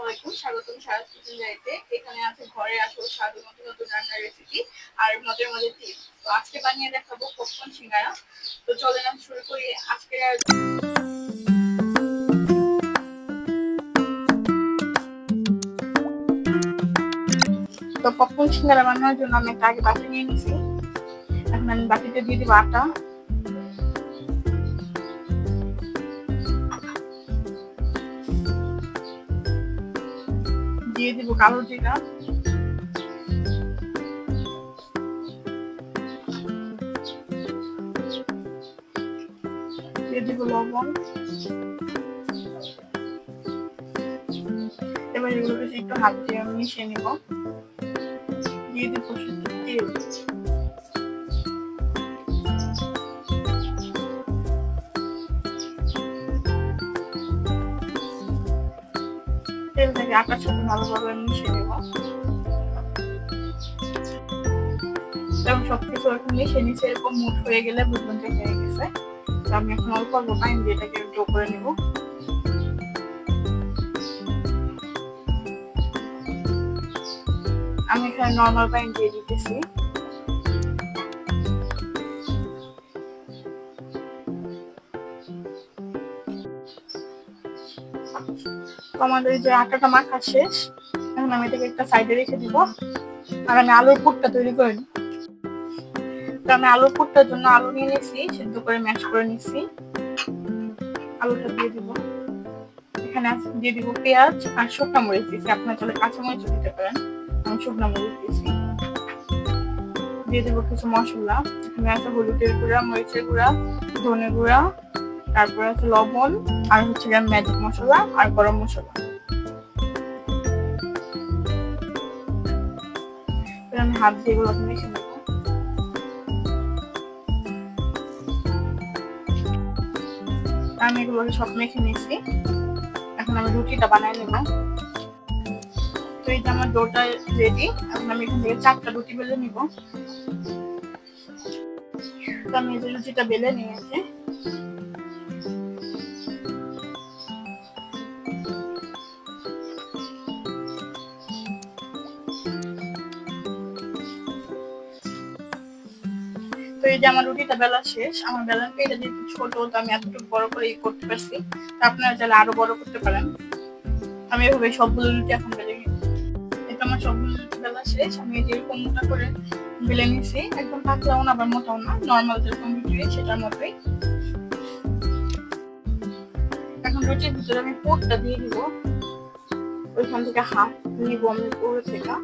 আলাইকুম সারা এখানে আছে ঘরে নতুন রেসিপি আর তো আজকে বানিয়ে দেখাবো সিঙ্গারা। তো শুরু করি আজকের তো পপকর্ন সিঙ্গারা বানানোর জন্য আমি একটা আগে বাটি নিয়ে নিছি। এখন আমি বাটিতে দিয়ে দিব আটা। দিয়ে দিব কালো জিরা দিয়ে দিব লবণ। এবার এগুলোকে একটু হাত দিয়ে মিশিয়ে নিব। দিয়ে দিব শুধু তেল। থেকে আটার ভালোভাবে মিশিয়ে নেব। এবং সবকিছু এখন মিশিয়ে নিচে এরকম মুঠ হয়ে গেলে বুঝবেন যে হয়ে গেছে। তো আমি এখন অল্প অল্প দিয়ে এটাকে ড্রো করে নেব। আমি এখানে নর্মাল পাইন দিয়ে দিতেছি। তো আমাদের যে আটাটা মাখা শেষ, এখন আমি এটাকে একটা সাইডে রেখে দিব। আর আমি আলুর পুরটা তৈরি করে নিই। তো আমি আলুর পুরটার জন্য আলু নিয়ে নিয়েছি, সিদ্ধ করে ম্যাশ করে নিচ্ছি আলুটা দিয়ে দিব। এখানে দিয়ে দিব পেঁয়াজ আর শুকনা মরিচ দিয়েছি। আপনার চলে কাঁচা মরিচ দিতে পারেন। আমি শুকনা মরিচ দিয়েছি। দিয়ে দেবো কিছু মশলা। এখানে আছে হলুদের গুঁড়া, মরিচের গুঁড়া ধনে গুঁড়া তারপর হচ্ছে লবণ, আর হচ্ছে ম্যাজিক মশলা আর গরম মশলা। আমি হাত দিয়ে এগুলো মেখে নেব। আমি এগুলোকে সব মেখে নিয়েছি। এখন আমি রুটিটা বানাই নেব। তো এই আমার ডোটা রেডি এখন আমি এখান থেকে চারটা রুটি বেলে নিব। তো আমি যে রুটিটা বেলে নিয়েছি। তো এই যে আমার রুটিটা বেলা শেষ, আমার বেলার পেটে যেহেতু ছোট, তো আমি এতটুকু বড় করে করতে পারছি। তো আপনারা চাইলে আরও বড় করতে পারেন। আমি এভাবে সবগুলো রুটি এখন বেলে এটা আমার সবগুলো রুটি বেলা শেষ। আমি এই যে এরকম মোটা করে বেলে নিয়েছি একদম পাতলাও না, আবার মোটাও না। নর্মাল যেরকম রুটি সেটার মতোই। এখন রুটির ভিতরে আমি পুরটা দিয়ে দিব। ওইখান থেকে হাফ নিব আমি পুরো থেকে।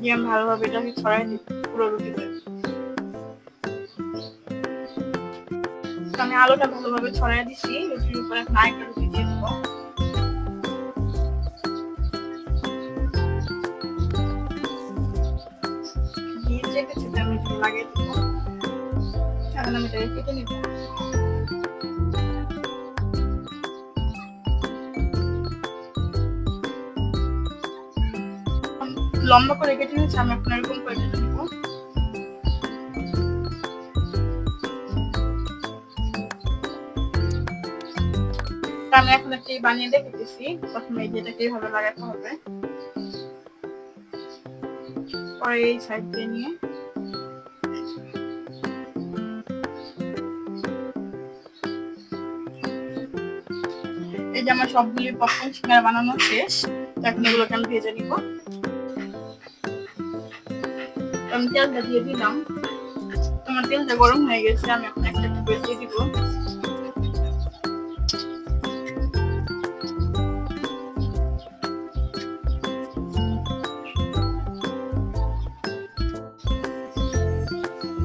দিয়ে ভালোভাবে এটাকে ছড়াই দিই, পুরো রুটিতে আমি আলুটা ভালোভাবে ছড়াই দিছি রুটির উপরে আরেকটা রুটি দিয়ে দিব দিয়ে চেপে চেপে আমি লাগিয়ে কেটে নিব। লম্বা করে কেটে নিচ্ছি আমি এখন এরকম করে কেটে নিব। আমি এখন একটি বানিয়ে দেখেছি প্রথমে যেটাকে এইভাবে লাগাতে হবে। পরে এই সাইড দিয়ে নিয়ে। এই যে আমার সবগুলি পপকর্ন সিঙ্গারা বানানো শেষ এখন এগুলোকে আমি ভেজে নিব। আমি তেলটা দিয়ে দিলাম। তোমার তেলটা গরম হয়ে গেছে, আমি এখন একটা একটা দিয়ে দিব।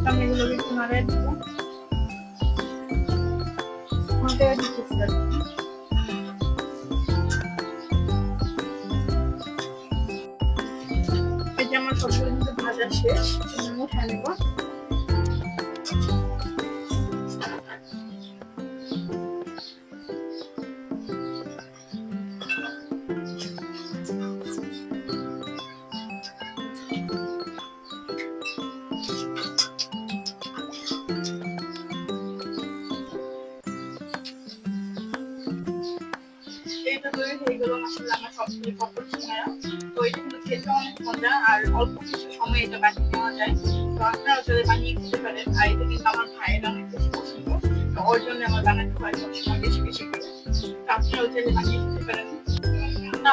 আমি এগুলোকে একটু নাড়াই ভাজা শেষ আমি আমার অনেক মজা আর অল্প কিছু সময় এটা যায়। তো আপনারা যদি বানিয়ে আমার ভাইয়ের অনেক জন্য আমার বানাতে হয় সবসময় বেশি বেশি করে।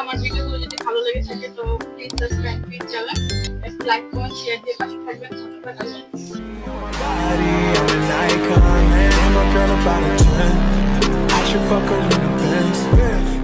আমার ভিডিওগুলো ভালো লেগে থাকে তো please subscribe please channel like comment share দিয়ে পাশে থাকবেন। Body, I'm a girl about a 10. I should fuck her in the Benz.